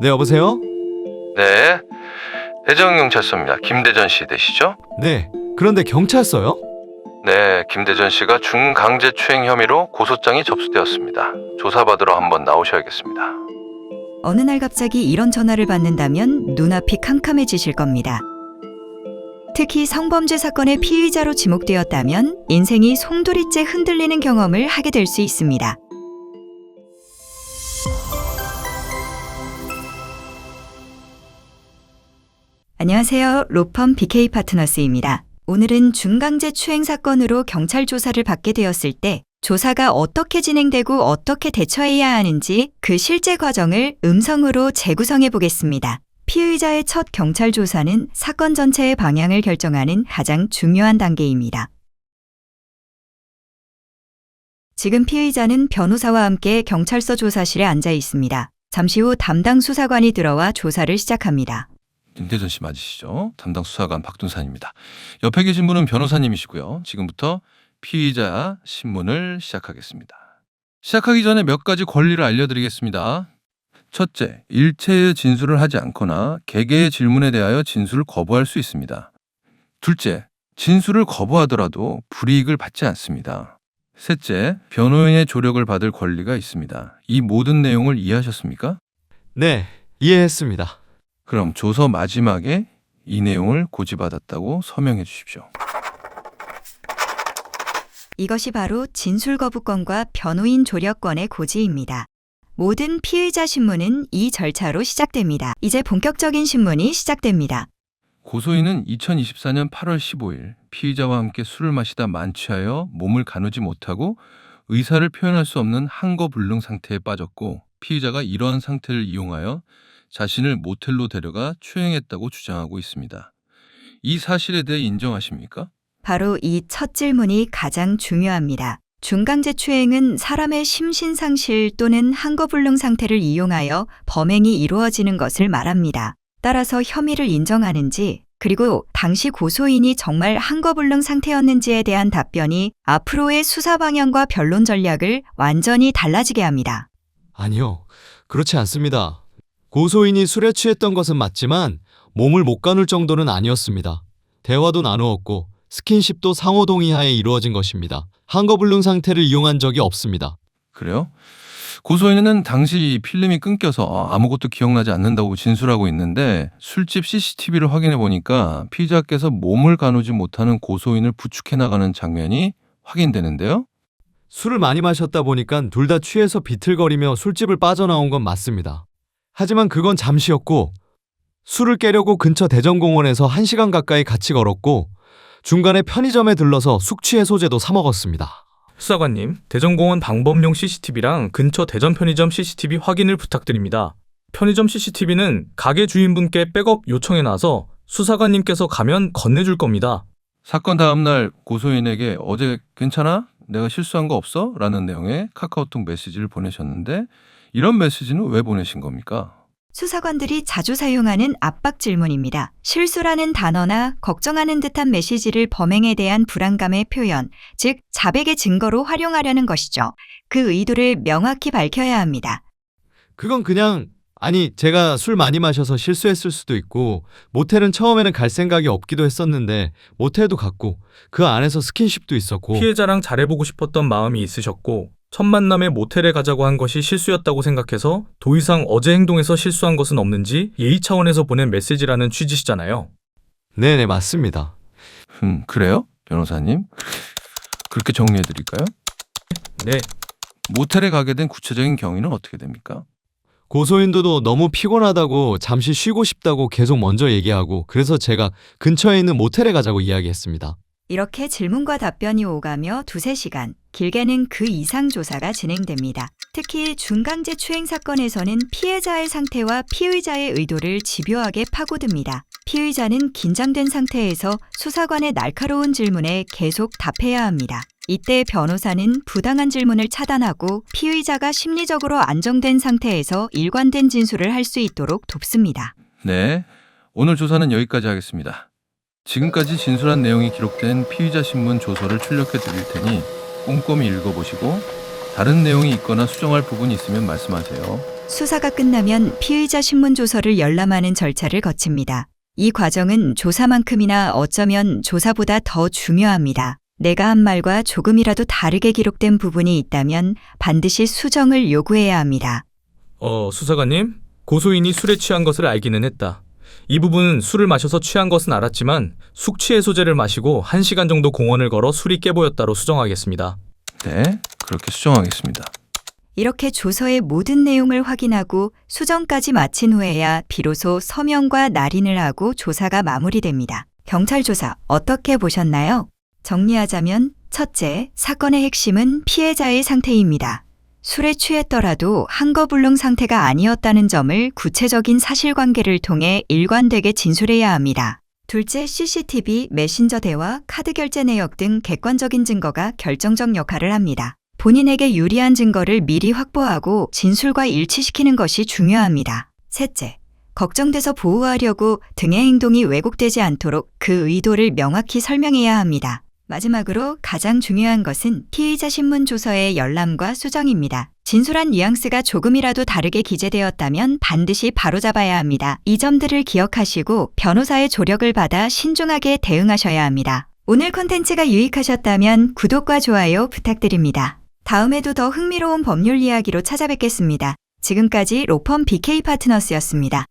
네, 여보세요? 네. 대전경찰서입니다. 김대전 씨 되시죠? 네. 그런데 경찰서요? 네, 김대전 씨가 중강제추행 혐의로 고소장이 접수되었습니다. 조사받으러 한번 나오셔야겠습니다. 어느 날 갑자기 이런 전화를 받는다면 눈앞이 캄캄해지실 겁니다. 특히 성범죄 사건의 피의자로 지목되었다면 인생이 송두리째 흔들리는 경험을 하게 될 수 있습니다. 안녕하세요. 로펌 BK 파트너스입니다. 오늘은 중강제 추행 사건으로 경찰 조사를 받게 되었을 때 조사가 어떻게 진행되고 어떻게 대처해야 하는지 그 실제 과정을 음성으로 재구성해 보겠습니다. 피의자의 첫 경찰 조사는 사건 전체의 방향을 결정하는 가장 중요한 단계입니다. 지금 피의자는 변호사와 함께 경찰서 조사실에 앉아 있습니다. 잠시 후 담당 수사관이 들어와 조사를 시작합니다. 김대전 씨 맞으시죠? 담당 수사관 박둔산입니다. 옆에 계신 분은 변호사님이시고요. 지금부터 피의자 신문을 시작하겠습니다. 시작하기 전에 몇 가지 권리를 알려드리겠습니다. 첫째, 일체의 진술을 하지 않거나 개개의 질문에 대하여 진술을 거부할 수 있습니다. 둘째, 진술을 거부하더라도 불이익을 받지 않습니다. 셋째, 변호인의 조력을 받을 권리가 있습니다. 이 모든 내용을 이해하셨습니까? 네, 이해했습니다. 그럼 조서 마지막에 이 내용을 고지받았다고 서명해 주십시오. 이것이 바로 진술 거부권과 변호인 조력권의 고지입니다. 모든 피의자 신문은 이 절차로 시작됩니다. 이제 본격적인 신문이 시작됩니다. 고소인은 2024년 8월 15일 피의자와 함께 술을 마시다 만취하여 몸을 가누지 못하고 의사를 표현할 수 없는 한거불능 상태에 빠졌고 피의자가 이러한 상태를 이용하여 자신을 모텔로 데려가 추행했다고 주장하고 있습니다. 이 사실에 대해 인정하십니까? 바로 이 첫 질문이 가장 중요합니다. 중강제 추행은 사람의 심신상실 또는 한거불능 상태를 이용하여 범행이 이루어지는 것을 말합니다. 따라서 혐의를 인정하는지 그리고 당시 고소인이 정말 한거불능 상태였는지에 대한 답변이 앞으로의 수사 방향과 변론 전략을 완전히 달라지게 합니다. 아니요, 그렇지 않습니다. 고소인이 술에 취했던 것은 맞지만 몸을 못 가눌 정도는 아니었습니다. 대화도 나누었고 스킨십도 상호 동의하에 이루어진 것입니다. 한거불능 상태를 이용한 적이 없습니다. 그래요? 고소인은 당시 필름이 끊겨서 아무것도 기억나지 않는다고 진술하고 있는데 술집 CCTV를 확인해 보니까 피의자께서 몸을 가누지 못하는 고소인을 부축해 나가는 장면이 확인되는데요. 술을 많이 마셨다 보니까 둘 다 취해서 비틀거리며 술집을 빠져나온 건 맞습니다. 하지만 그건 잠시였고 술을 깨려고 근처 대전공원에서 1시간 가까이 같이 걸었고 중간에 편의점에 들러서 숙취 해소제도 사 먹었습니다. 수사관님, 대전공원 방범용 CCTV랑 근처 대전 편의점 CCTV 확인을 부탁드립니다. 편의점 CCTV는 가게 주인분께 백업 요청해 놔서 수사관님께서 가면 건네줄 겁니다. 사건 다음 날 고소인에게 어제 괜찮아? 내가 실수한 거 없어? 라는 내용의 카카오톡 메시지를 보내셨는데 이런 메시지는 왜 보내신 겁니까? 수사관들이 자주 사용하는 압박 질문입니다. 실수라는 단어나 걱정하는 듯한 메시지를 범행에 대한 불안감의 표현, 즉 자백의 증거로 활용하려는 것이죠. 그 의도를 명확히 밝혀야 합니다. 그건 그냥 아니 제가 술 많이 마셔서 실수했을 수도 있고 모텔은 처음에는 갈 생각이 없기도 했었는데 모텔도 갔고 그 안에서 스킨십도 있었고 피해자랑 잘해보고 싶었던 마음이 있으셨고 첫 만남에 모텔에 가자고 한 것이 실수였다고 생각해서 더 이상 어제 행동에서 실수한 것은 없는지 예의 차원에서 보낸 메시지라는 취지시잖아요. 네네 맞습니다. 음, 그래요? 변호사님? 그렇게 정리해 드릴까요? 네, 모텔에 가게 된 구체적인 경위는 어떻게 됩니까? 고소인도 너무 피곤하다고 잠시 쉬고 싶다고 계속 먼저 얘기하고 그래서 제가 근처에 있는 모텔에 가자고 이야기했습니다. 이렇게 질문과 답변이 오가며 두세 시간, 길게는 그 이상 조사가 진행됩니다. 특히 중강제 추행 사건에서는 피해자의 상태와 피의자의 의도를 집요하게 파고듭니다. 피의자는 긴장된 상태에서 수사관의 날카로운 질문에 계속 답해야 합니다. 이때 변호사는 부당한 질문을 차단하고 피의자가 심리적으로 안정된 상태에서 일관된 진술을 할 수 있도록 돕습니다. 네. 오늘 조사는 여기까지 하겠습니다. 지금까지 진술한 내용이 기록된 피의자 신문 조서를 출력해 드릴 테니 꼼꼼히 읽어보시고 다른 내용이 있거나 수정할 부분이 있으면 말씀하세요. 수사가 끝나면 피의자 신문 조서를 열람하는 절차를 거칩니다. 이 과정은 조사만큼이나 어쩌면 조사보다 더 중요합니다. 내가 한 말과 조금이라도 다르게 기록된 부분이 있다면 반드시 수정을 요구해야 합니다. 어, 수사관님, 고소인이 술에 취한 것을 알기는 했다. 이 부분은 술을 마셔서 취한 것은 알았지만 숙취해소제를 마시고 1시간 정도 공원을 걸어 술이 깨보였다로 수정하겠습니다. 네, 그렇게 수정하겠습니다. 이렇게 조서의 모든 내용을 확인하고 수정까지 마친 후에야 비로소 서명과 날인을 하고 조사가 마무리됩니다. 경찰 조사 어떻게 보셨나요? 정리하자면 첫째, 사건의 핵심은 피해자의 상태입니다. 술에 취했더라도 한거불능 상태가 아니었다는 점을 구체적인 사실관계를 통해 일관되게 진술해야 합니다. 둘째, CCTV, 메신저 대화, 카드 결제 내역 등 객관적인 증거가 결정적 역할을 합니다. 본인에게 유리한 증거를 미리 확보하고 진술과 일치시키는 것이 중요합니다. 셋째, 걱정돼서 보호하려고 등의 행동이 왜곡되지 않도록 그 의도를 명확히 설명해야 합니다. 마지막으로 가장 중요한 것은 피의자 신문 조서의 열람과 수정입니다. 진술한 뉘앙스가 조금이라도 다르게 기재되었다면 반드시 바로잡아야 합니다. 이 점들을 기억하시고 변호사의 조력을 받아 신중하게 대응하셔야 합니다. 오늘 콘텐츠가 유익하셨다면 구독과 좋아요 부탁드립니다. 다음에도 더 흥미로운 법률 이야기로 찾아뵙겠습니다. 지금까지 로펌 BK 파트너스였습니다.